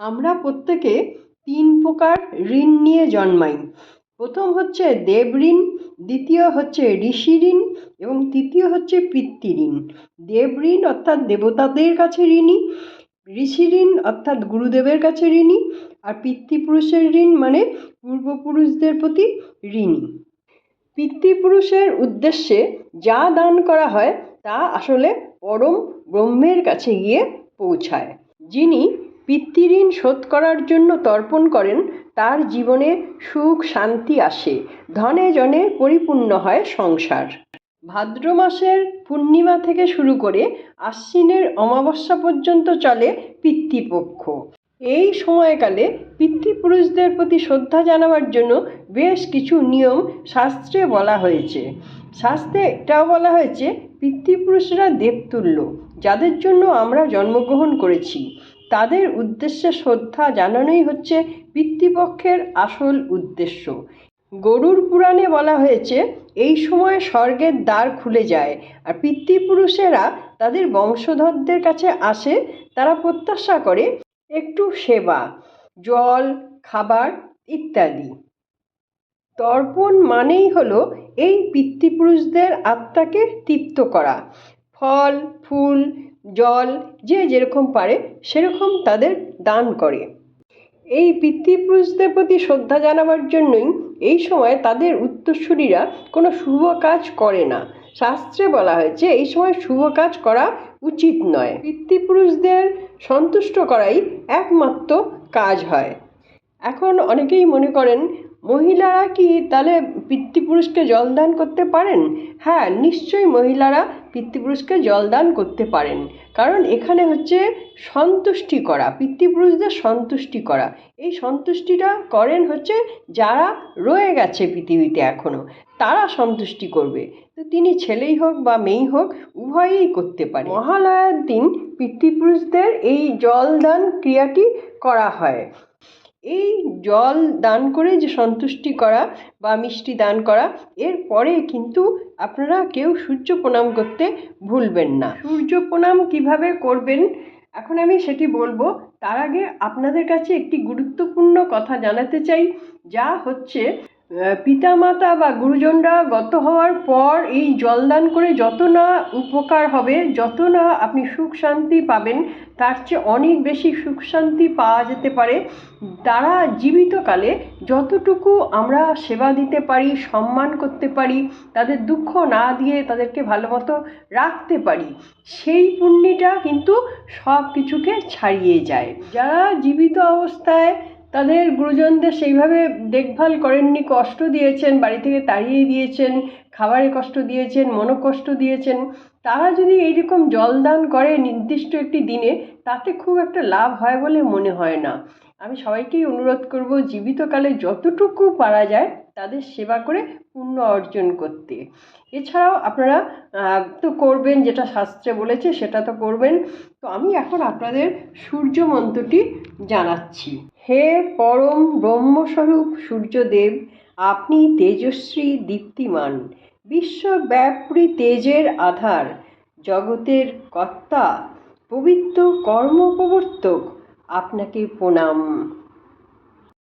আমরা প্রত্যেকে তিন প্রকার ঋণ নিয়ে জন্মাই। প্রথম হচ্ছে দেব ঋণ, দ্বিতীয় হচ্ছে ঋষি ঋণ এবং তৃতীয় হচ্ছে পিতৃ ঋণ। দেব ঋণ অর্থাৎ দেবতাদের কাছে ঋণী, ঋষি ঋণ অর্থাৎ গুরুদেবের কাছে ঋণী আর পিতৃপুরুষের ঋণ মানে পূর্বপুরুষদের প্রতি ঋণী। পিতৃপুরুষের উদ্দেশ্যে যা দান করা হয় তা আসলে পরম ব্রহ্মের কাছে গিয়ে পৌঁছায়, যিনি পিতৃঋণ শোধ করার জন্য তর্পণ করেন, তার জীবনে সুখ, শান্তি আসে, ধনে জনে পরিপূর্ণ হয় সংসার। ভাদ্র মাসের পূর্ণিমা থেকে শুরু করে আশ্বিনের অমাবস্যা পর্যন্ত চলে পিতৃপক্ষ। এই সময়কালে পিতৃপুরুষদের প্রতি শ্রদ্ধা জানাবার জন্য বেশ কিছু নিয়ম শাস্ত্রে বলা হয়েছে। শাস্ত্রে এটাও বলা হয়েছে, পিতৃপুরুষরা দেবতুল্য, যাদের জন্য আমরা জন্মগ্রহণ করেছি। তাদের উদ্দেশ্যে শ্রদ্ধা জানানোই হচ্ছে পিতৃপক্ষের আসল উদ্দেশ্য। গরুর পুরাণে বলা হয়েছে, এই সময় স্বর্গের দ্বার খুলে যায়, আর পিতৃপুরুষেরা তাদের বংশধরদের কাছে আসে, তারা প্রত্যাশা করে একটু সেবা, জল, খাবার ইত্যাদি। তর্পণ মানেই হলো এই পিতৃপুরুষদের আত্মাকে তৃপ্ত করা। ফল, ফুল, জল, যে যেরকম পারে সেরকম তাদের দান করে। এই পিতৃপুরুষদের প্রতি শ্রদ্ধা জানাবার জন্যই এই সময় তাদের উত্তরসূরিরা কোনো শুভ কাজ করে না। শাস্ত্রে বলা হয়েছে, এই সময় শুভ কাজ করা উচিত নয়। পিতৃপুরুষদের সন্তুষ্ট করাই একমাত্র কাজ হয়। এখন অনেকেই মনে করেন মহিলারা কি তাহলে পিতৃপুরুষকে জলদান করতে পারেন? হ্যাঁ নিশ্চয়ই মহিলারা পিতৃপুরুষকে জলদান করতে পারেন। কারণ এখানে হচ্ছে সন্তুষ্টি করা, পিতৃপুরুষদের সন্তুষ্টি করা। এই সন্তুষ্টিটা করেন হচ্ছে যারা রয়ে গেছে পৃথিবীতে এখনও তারা সন্তুষ্টি করবে। তো তিনি ছেলেই হোক বা মেয়েই হোক, উভয়েই করতে পারে। মহালয়ার দিন পিতৃপুরুষদের এই জলদান ক্রিয়াটি করা হয়। এই জল দান করে যে সন্তুষ্টি করা বা মিষ্টি দান করা, এর পরে কিন্তু আপনারা কেউ সূর্য প্রণাম করতে ভুলবেন না। সূর্য প্রণাম কীভাবে করবেন? এখন আমি সেটি বলব। তার আগে আপনাদের কাছে একটি গুরুত্বপূর্ণ কথা জানাতে চাই, যা হচ্ছে পিতামাতা বা গুরুজনরা গত হওয়ার পর এই জলদান করে যত না উপকার হবে, যত না আপনি সুখ শান্তি পাবেন, তার চেয়ে অনেক বেশি সুখ শান্তি পাওয়া যেতে পারে। তারা জীবিতকালে যতটুকু আমরা সেবা দিতে পারি, সম্মান করতে পারি, তাদের দুঃখ না দিয়ে তাদেরকে ভালো মতো রাখতে পারি, সেই পুণ্যিটা কিন্তু সব কিছুকে ছাড়িয়ে যায়। যারা জীবিত অবস্থায় তাদের গুরুজনদের সেইভাবে দেখভাল করেননি, কষ্ট দিয়েছেন, বাড়ি থেকে তাড়িয়ে দিয়েছেন খাবারে কষ্ট দিয়েছেন, মনোকষ্ট দিয়েছেন। তারা যদি এইরকম জলদান করে নির্দিষ্ট একটি দিনে, তাতে খুব একটা লাভ হয় বলে মনে হয় না। আমি সবাইকেই অনুরোধ করব, জীবিতকালে যতটুকু পারা যায় তাদের সেবা করে পুণ্য অর্জন করতে। এছাড়াও আপনারা তো করবেন যেটা শাস্ত্রে বলেছে, সেটা তো করবেন। তো আমি এখন আপনাদের সূর্য মন্ত্রটি জানাচ্ছি। হে পরম ব্রহ্মস্বরূপ সূর্যদেব, আপনি তেজস্বী দীপ্তিমান, বিশ্বব্যাপী তেজের আধার, জগতের কর্তা, পবিত্র কর্মপ্রবর্তক, আপনাকে প্রণাম।